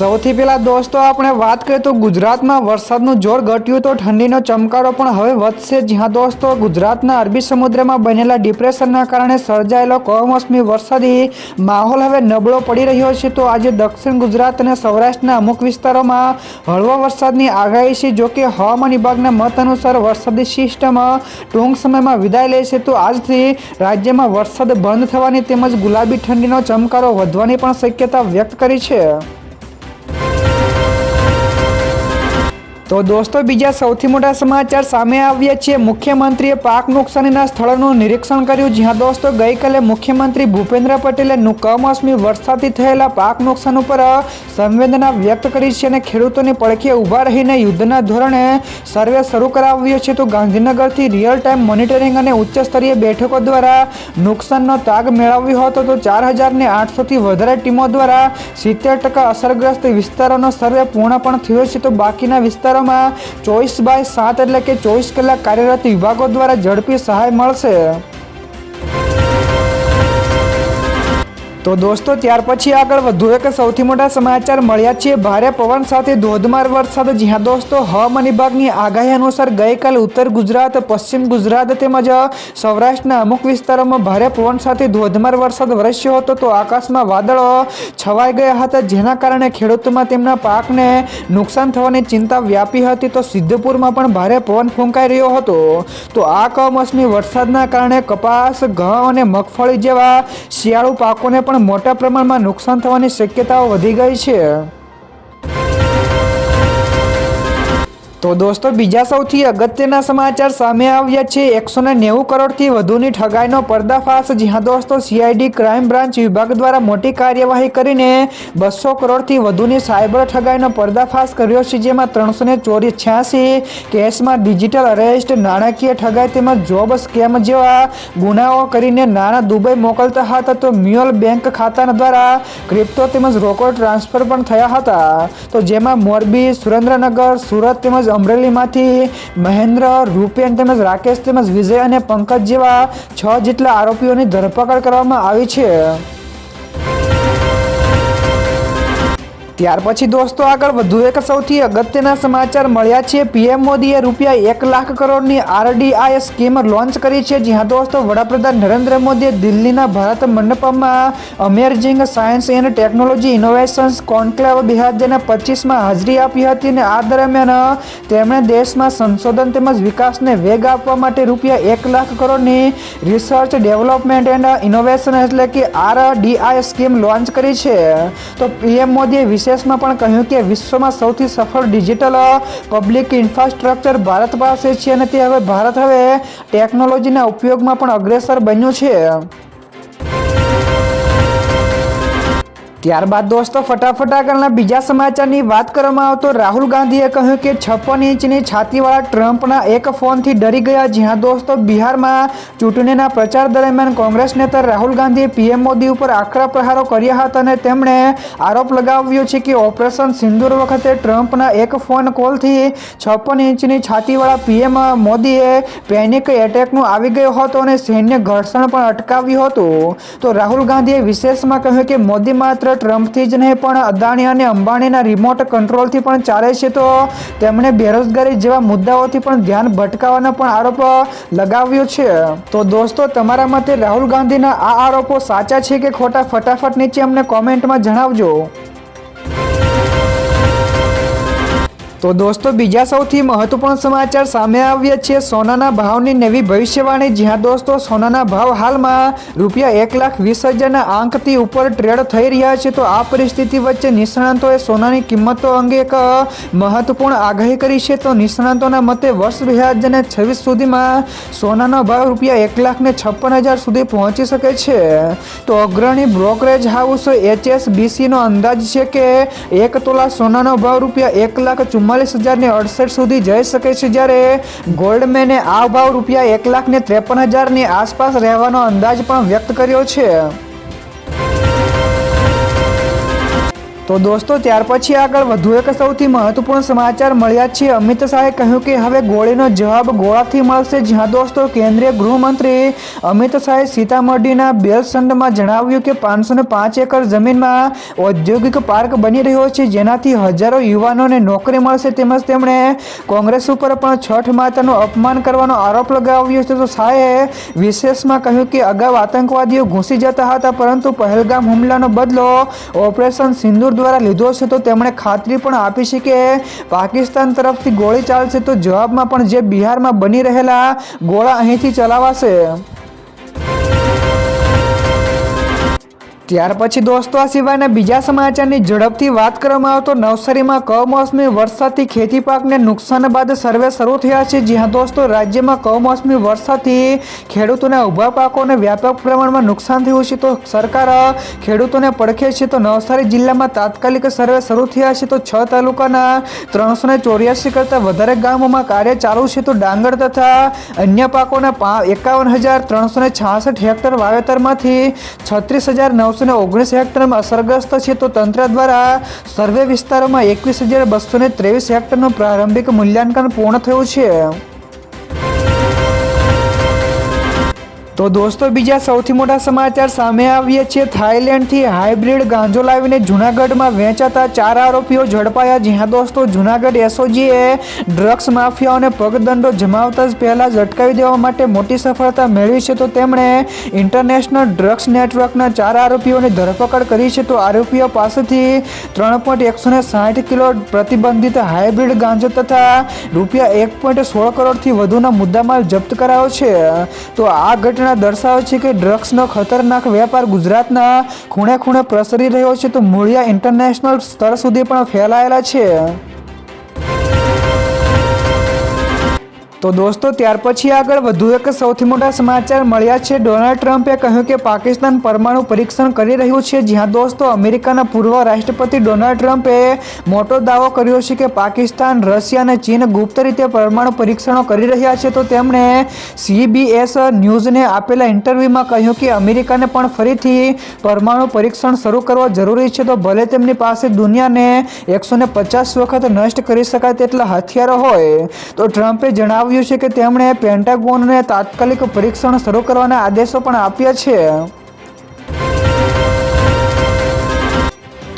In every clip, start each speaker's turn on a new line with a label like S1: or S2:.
S1: સૌથી પહેલાં દોસ્તો, આપણે વાત કરીએ તો ગુજરાતમાં વરસાદનું જોર ઘટ્યું તો ઠંડીનો ચમકારો પણ હવે વધશે જ્યાં દોસ્તો, ગુજરાતના અરબી સમુદ્રમાં બનેલા ડિપ્રેશનના કારણે સર્જાયેલો કમોસમી વરસાદી માહોલ હવે નબળો પડી રહ્યો છે. તો આજે દક્ષિણ ગુજરાત અને સૌરાષ્ટ્રના અમુક વિસ્તારોમાં હળવા વરસાદની આગાહી છે. જોકે હવામાન વિભાગના મત અનુસાર વરસાદી સિસ્ટમ ટૂંક સમયમાં વિદાય લેશે. તો આજથી રાજ્યમાં વરસાદ બંધ થવાની તેમજ ગુલાબી ઠંડીનો ચમકારો વધવાની પણ શક્યતા વ્યક્ત કરી છે. તો દોસ્તો, બીજા સૌથી મોટા સમાચાર સામે આવ્યા છે. મુખ્યમંત્રીએ પાક નુકસાનીના સ્થળોનું નિરીક્ષણ કર્યું. જ્યાં દોસ્તો, ગઈકાલે મુખ્યમંત્રી ભૂપેન્દ્ર પટેલે કમોસમી વરસાદથી થયેલા પાક નુકસાન ઉપર સંવેદના વ્યક્ત કરી છે અને ખેડૂતોની પડખે ઊભા રહીને યુદ્ધના ધોરણે સર્વે શરૂ કરાવ્યો છે. તો ગાંધીનગરથી રિયલ ટાઈમ મોનિટરિંગ અને ઉચ્ચ સ્તરીય બેઠકો દ્વારા નુકસાનનો તાગ મેળવ્યો હતો. તો ચાર હજારને આઠસોથી વધારે ટીમો દ્વારા સિત્તેર ટકા અસરગ્રસ્ત વિસ્તારોનો સર્વે પૂર્ણ પણ થયો છે. તો બાકીના વિસ્તારોમાં ચોવીસ બાય સાત એટલે કે ચોવીસ કલાક કાર્યરત વિભાગો દ્વારા ઝડપી સહાય મળશે. તો દોસ્તો, ત્યાર પછી આગળ વધુ એક સૌથી મોટા સમાચાર મળ્યા છે. ભારે પવન સાથે ધોધમાર વરસાદ. જ્યાં દોસ્તો, હવામાન વિભાગની આગાહી અનુસાર ગઈકાલે ઉત્તર ગુજરાત, પશ્ચિમ ગુજરાત તેમજ સૌરાષ્ટ્રના અમુક વિસ્તારોમાં ભારે પવન સાથે ધોધમાર વરસાદ વરસ્યો હતો. તો આકાશમાં વાદળો છવાઈ ગયા હતા, જેના કારણે ખેડૂતોમાં તેમના પાકને નુકસાન થવાની ચિંતા વ્યાપી હતી. તો સિદ્ધપુરમાં પણ ભારે પવન ફૂંકાઈ રહ્યો હતો. તો આ કમોસમી વરસાદના કારણે કપાસ, ઘઉં અને મગફળી જેવા શિયાળુ પાકોને પણ મોટા પ્રમાણમાં નુકસાન થવાની શક્યતાઓ વધી ગઈ છે. તો દોસ્તો, બીજા સૌથી અગત્યના સમાચાર સામે આવ્યા છે. એકસો ને નેવું કરોડથી વધુની ઠગાઈનો પર્દાફાશ, જ્યાં દોસ્તો સીઆઈડી ક્રાઇમ બ્રાન્ચ વિભાગ દ્વારા મોટી કાર્યવાહી કરીને બસો કરોડથી વધુની સાયબર ઠગાઈનો પર્દાફાશ કર્યો છે, જેમાં ત્રણસો ને ચોરી છ્યાસી કેસમાં ડિજિટલ અરેસ્ટ, નાણાકીય ઠગાઈ તેમજ જોબ સ્કેમ જેવા ગુનાઓ કરીને નાણાં દુબઈ મોકલતા હતા. તો મ્યુઅલ બેંક ખાતા દ્વારા ક્રિપ્ટો તેમજ રોકડ ટ્રાન્સફર પણ થયા હતા. તો જેમાં મોરબી, સુરેન્દ્રનગર, સુરત તેમજ અમરેલીમાંથી મહેન્દ્ર, રૂપેન તેમજ રાકેશ તેમજ વિજય અને પંકજ જેવા છ જેટલા આરોપીઓની ધરપકડ કરવામાં આવી છે. ત્યાર પછી દોસ્તો આગળ વધુ એક સૌથી અગત્યના સમાચાર મળ્યા છે. પીએમ મોદીએ રૂપિયા એક લાખ કરોડની આરડીઆઈ સ્કીમ લોન્ચ કરી છે. જ્યાં દોસ્તો, વડાપ્રધાન નરેન્દ્ર મોદીએ દિલ્હીના Bharat મંડપમાં emerging science and technology innovations conclave બે હજાર પચીસમાં હાજરી આપી હતી અને આ દરમિયાન તેમણે દેશમાં સંશોધન તેમજ વિકાસને વેગ આપવા માટે રૂપિયા એક લાખ કરોડની રિસર્ચ ડેવલપમેન્ટ એન્ડ ઇનોવેશન એટલે કે આરડીઆઈ સ્કીમ લોન્ચ કરી છે. તો પીએમ મોદીએ વિશેષમાં પણ કહ્યું કે વિશ્વમાં સૌથી સફળ ડિજિટલ પબ્લિક ઇન્ફ્રાસ્ટ્રક્ચર ભારત પાસે છે અને તે હવે ભારત હવે ટેકનોલોજીના ઉપયોગમાં પણ અગ્રેસર બન્યું છે. ત્યારબાદ દોસ્તો, ફટાફટ આગળના બીજા સમાચારની વાત કરવામાં આવતો રાહુલ ગાંધીએ કહ્યું કે છપ્પન ઇંચની છાતીવાળા ટ્રમ્પના એક ફોનથી ડરી ગયા. જ્યાં દોસ્તો, બિહારમાં ચૂંટણીના પ્રચાર દરમિયાન કોંગ્રેસ નેતા રાહુલ ગાંધીએ પીએમ મોદી ઉપર આકરા પ્રહારો કર્યા હતા અને તેમણે આરોપ લગાવ્યો છે કે ઓપરેશન સિંદૂર વખતે ટ્રમ્પના એક ફોન કોલથી છપ્પન ઇંચની છાતીવાળા પીએમ મોદીએ પેનિક એટેકનું આવી ગયો હતો અને સૈન્ય ઘર્ષણ પણ અટકાવ્યું હતું. તો રાહુલ ગાંધીએ વિશેષમાં કહ્યું કે મોદી માત્ર ટ્રમ્પથી જ નહીં, પણ અદાણી અને અંબાણીના રિમોટ કંટ્રોલથી પણ ચાલે છે. તો તેમણે બેરોજગારી જેવા મુદ્દાઓથી પણ ધ્યાન ભટકાવવાનો પણ આરોપ લગાવ્યો છે. તો દોસ્તો, તમારા મતે રાહુલ ગાંધીના આ આરોપો સાચા છે કે ખોટા? ફટાફટ નીચે અમને કોમેન્ટમાં જણાવજો. તો દોસ્તો, બીજા સૌથી મહત્વપૂર્ણ સમાચાર સામે આવ્યા છે. સોનાના ભાવની નવી ભવિષ્યવાણી. જ્યાં દોસ્તો, સોનાના ભાવ હાલમાં રૂપિયા એક લાખ વીસ હજારના આંકથી ઉપર ટ્રેડ થઈ રહ્યા છે. તો આ પરિસ્થિતિ વચ્ચે નિષ્ણાંતોએ સોનાની કિંમતો અંગે એક મહત્વપૂર્ણ આગાહી કરી છે. તો નિષ્ણાંતોના મતે, વર્ષ બે હજાર છવ્વીસ સુધીમાં સોનાનો ભાવ રૂપિયા એક લાખ ને છપ્પન હજાર સુધી પહોંચી શકે છે. તો અગ્રણી બ્રોકરેજ હાઉસ એચએસબીસીનો અંદાજ છે કે એક તોલા સોનાનો ભાવ રૂપિયા એક લાખ ચુમ્માલીસ હજારને અડસઠ સુધી જઈ શકે છે જ્યારે ગોલ્ડમેને આ ભાવ રૂપિયા એક લાખને ત્રેપન હજારની આસપાસ રહેવાનો અંદાજ પણ વ્યક્ત કર્યો છે. તો દોસ્તો, ત્યાર પછી આગળ વધુ એક સૌથી મહત્વપૂર્ણ સમાચાર મળ્યા છે. અમિત શાહે કહ્યું કે હવે ગોળીનો જવાબ ગોળાથી મળશે. જ્યાં દોસ્તો, કેન્દ્રીય ગૃહમંત્રી અમિત શાહે સીતામઢીના બેલસંડમાં જણાવ્યું કે પાંચસો પાંચ એકર જમીનમાં ઔદ્યોગિક પાર્ક બની રહ્યો છે, જેનાથી હજારો યુવાનોને નોકરી મળશે. તેમજ તેમણે કોંગ્રેસ ઉપર પણ છઠ માતાનું અપમાન કરવાનો આરોપ લગાવ્યો છે. તો શાહે વિશેષમાં કહ્યું કે અગાઉ આતંકવાદીઓ ઘૂસી જતા હતા, પરંતુ પહેલગામ હુમલાનો બદલો ઓપરેશન સિંદૂર દ્વારા લીધો છે, તો તેમણે ખાતરી પણ આપી છે કે પાકિસ્તાન તરફથી ગોળી ચાલશે, તો જવાબમાં પણ જે બિહારમાં બની રહેલા ગોળા અહીંથી ચલાવાશે. ત્યાર પછી દોસ્તો, આ સિવાયના બીજા સમાચારની ઝડપથી વાત કરવામાં આવે તો નવસારીમાં કમોસમી વરસાદથી ખેતી પાકને નુકસાન બાદ સર્વે શરૂ થયા છે. જ્યાં દોસ્તો, રાજ્યમાં કમોસમી વરસાદથી ખેડૂતોના ઊભા પાકોને વ્યાપક પ્રમાણમાં નુકસાન થયું છે. તો સરકાર ખેડૂતોને પડખે છે. તો નવસારી જિલ્લામાં તાત્કાલિક સર્વે શરૂ થયા છે. તો છ તાલુકાના ત્રણસો ચોર્યાસી કરતાં વધારે ગામોમાં કાર્ય ચાલુ છે. તો ડાંગર તથા અન્ય પાકોના પા, એકાવન હજાર ત્રણસો છાસઠ હેક્ટર વાવેતરમાંથી છત્રીસ હજાર નવસો ને ઓગણીસ હેક્ટરમાં અસરગ્રસ્ત છે, તો તંત્ર દ્વારા સર્વે વિસ્તારોમાં એકવીસ હજાર બસો ત્રેવીસ હેક્ટરનું પ્રારંભિક મૂલ્યાંકન પૂર્ણ થયું છે. તો દોસ્તો, બીજા સૌથી મોટા સમાચાર સામે આવ્યા છે થાઈલેન્ડથી હાઇબ્રિડ ગાંજો લાવીને જૂનાગઢમાં વેચાતા ચાર આરોપીઓ ઝડપાયા. જ્યાં દોસ્તો, જૂનાગઢ એસઓજીએ ડ્રગ્સ માફિયાઓને પગદંડો જમાવતા જ પહેલાં જ અટકાવી દેવા માટે મોટી સફળતા મેળવી છે. તો તેમણે ઇન્ટરનેશનલ ડ્રગ્સ નેટવર્કના ચાર આરોપીઓની ધરપકડ કરી છે. તો આરોપીઓ પાસેથી ત્રણ પોઈન્ટ એકસો ને સાઠ કિલો પ્રતિબંધિત હાઇબ્રિડ ગાંજો તથા રૂપિયા એક પોઈન્ટ સોળ કરોડથી વધુના મુદ્દામાલ જપ્ત કરાયો છે. તો આ ઘટના દર્શાવે છે કે ડ્રગ્સનો ખતરનાક વેપાર ગુજરાતના ખૂણે ખૂણે પ્રસરી રહ્યો છે. તો મૂળિયા ઇન્ટરનેશનલ સ્તર સુધી પણ ફેલાયેલા છે. તો દોસ્તો, ત્યાર પછી આગળ વધુ એક સૌથી મોટા સમાચાર મળ્યા છે. ડોનાલ્ડ ટ્રમ્પે કહ્યું કે પાકિસ્તાન પરમાણુ પરીક્ષણ કરી રહ્યું છે. જ્યાં દોસ્તો, અમેરિકાના પૂર્વ રાષ્ટ્રપતિ ડોનાલ્ડ ટ્રમ્પે મોટો દાવો કર્યો છે કે પાકિસ્તાન, રશિયા અને ચીન ગુપ્ત રીતે પરમાણુ પરીક્ષણો કરી રહ્યા છે. તો તેમણે સીબીએસ ન્યૂઝને આપેલા ઇન્ટરવ્યૂમાં કહ્યું કે અમેરિકાને પણ ફરીથી પરમાણુ પરીક્ષણ શરૂ કરવા જરૂરી છે. તો ભલે તેમની પાસે દુનિયાને એકસો પચાસ વખત નષ્ટ કરી શકાય તેટલા હથિયારો હોય, તો ટ્રમ્પે જણાવ્યું જણાવ્યું છે કે તેમણે પેન્ટાગોનને તાત્કાલિક પરીક્ષણ શરૂ કરવાના આદેશો પણ આપ્યા છે.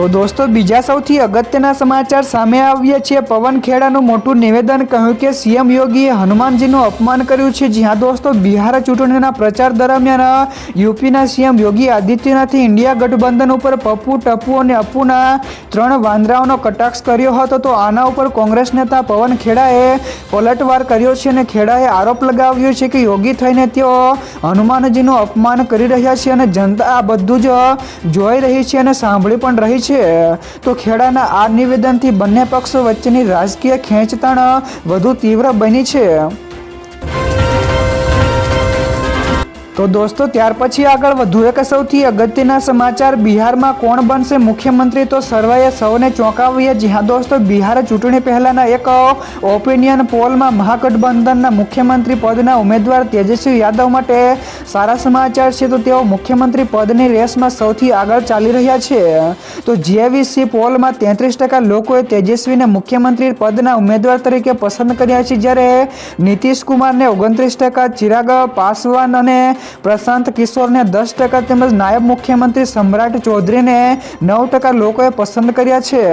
S1: તો દોસ્તો, બીજા સૌથી અગત્યના સમાચાર સામે આવ્યા છે. પવન ખેડાનું મોટું નિવેદન કહ્યું કે, સીએમ યોગીએ હનુમાનજીનું અપમાન કર્યું છે. જ્યાં દોસ્તો, બિહાર ચૂંટણીના પ્રચાર દરમિયાન યુપીના સીએમ યોગી આદિત્યનાથે ઇન્ડિયા ગઠબંધન ઉપર પપ્પુ, ટપ્પુ અને અપ્પુના ત્રણ વાંદરાઓનો કટાક્ષ કર્યો હતો. તો આના ઉપર કોંગ્રેસ નેતા પવન ખેડાએ પલટવાર કર્યો છે અને ખેડાએ આરોપ લગાવ્યો છે કે, યોગી થઈને તેઓ હનુમાનજીનું અપમાન કરી રહ્યા છે અને જનતા આ બધું જ જોઈ રહી છે અને સાંભળી પણ રહી છે. તો ખેડાના આ નિવેદનથી બંને પક્ષો વચ્ચેની રાજકીય ખેંચતાણ વધુ તીવ્ર બની છે. તો દોસ્તો, ત્યાર પછી આગળ વધુ એક સૌથી અગત્યના સમાચાર. બિહારમાં કોણ બનશે મુખ્યમંત્રી? તો સર્વેએ સૌને ચોંકાવ્યા જ્યાં દોસ્તો, બિહાર ચૂંટણી પહેલાંના એક ઓપિનિયન પોલમાં મહાગઠબંધનના મુખ્યમંત્રી પદના ઉમેદવાર તેજસ્વી યાદવ માટે સારા સમાચાર છે. તો તેઓ મુખ્યમંત્રી પદની રેસમાં સૌથી આગળ ચાલી રહ્યા છે. તો જેવીસી પોલમાં તેત્રીસ ટકા લોકોએ તેજસ્વીને મુખ્યમંત્રી પદના ઉમેદવાર તરીકે પસંદ કર્યા છે. જ્યારે નીતિશ કુમારને ઓગણત્રીસ ટકા, ચિરાગ પાસવાન અને પ્રશાંત કિશોરને દસ ટકા તેમજ નાયબ મુખ્યમંત્રી સમ્રાટ ચૌધરીને નવ ટકા લોકોએ પસંદ કર્યા છે.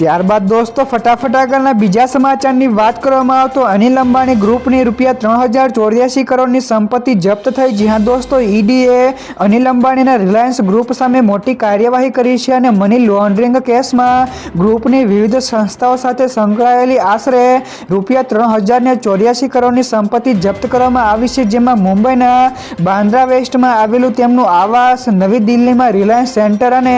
S1: ત્યારબાદ દોસ્તો, ફટાફટ આગળના બીજા સમાચારની વાત કરવામાં આવતો અનિલ અંબાણી ગ્રુપની રૂપિયા ત્રણ હજાર ચોર્યાસી કરોડની સંપત્તિ જપ્ત થઈ, જ્યાં દોસ્તો, ઈડીએ અનિલ અંબાણીના રિલાયન્સ ગ્રુપ સામે મોટી કાર્યવાહી કરી છે અને મની લોન્ડરિંગ કેસમાં ગ્રુપની વિવિધ સંસ્થાઓ સાથે સંકળાયેલી આશરે રૂપિયા ત્રણ હજારને ચોર્યાસી કરોડની સંપત્તિ જપ્ત કરવામાં આવી છે, જેમાં મુંબઈના બાંદ્રા વેસ્ટમાં આવેલું તેમનું આવાસ, નવી દિલ્હીમાં રિલાયન્સ સેન્ટર અને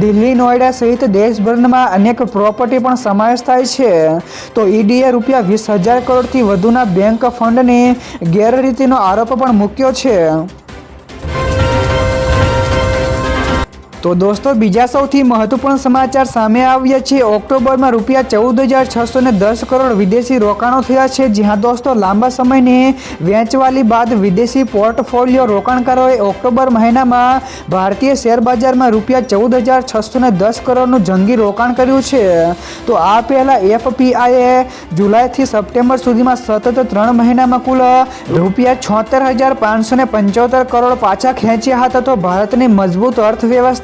S1: દિલ્હી નોઈડા સહિત દેશભરમાં અનેક પ્રોપર્ટી પણ સમાવેશ થાય છે, તો ઈડીએ રૂપિયા વીસ હજાર કરોડથી વધુના બેંક ફંડની ગેરરીતિનો આરોપ પણ મૂક્યો છે. તો દોસ્તો, બીજા સૌથી મહત્વપૂર્ણ સમાચાર સામે આવ્યા છે. ઓક્ટોબરમાં રૂપિયા ચૌદ હજાર છસો ને દસ કરોડ વિદેશી રોકાણો થયા છે. જ્યાં દોસ્તો, લાંબા સમયની વેચવાલી બાદ વિદેશી પોર્ટફોલિયો રોકાણકારોએ ઓક્ટોબર મહિનામાં ભારતીય શેર બજારમાં રૂપિયા ચૌદ હજાર છસો ને દસ કરોડનું જંગી રોકાણ કર્યું છે. તો આ પહેલાં એફપીઆઈએ જુલાઈથી સપ્ટેમ્બર સુધીમાં સતત ત્રણ મહિનામાં કુલ રૂપિયા છોતેર હજાર પાંચસો ને પંચોતેર કરોડ પાછા ખેંચ્યા હતા. તો ભારતની મજબૂત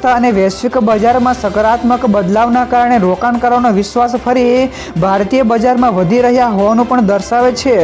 S1: અર્થવ્યવસ્થા અને વૈશ્વિક બજારમાં સકારાત્મક બદલાવના કારણે રોકાણકારોનો વિશ્વાસ ફરી ભારતીય બજારમાં વધી રહ્યા હોવાનું પણ દર્શાવે છે.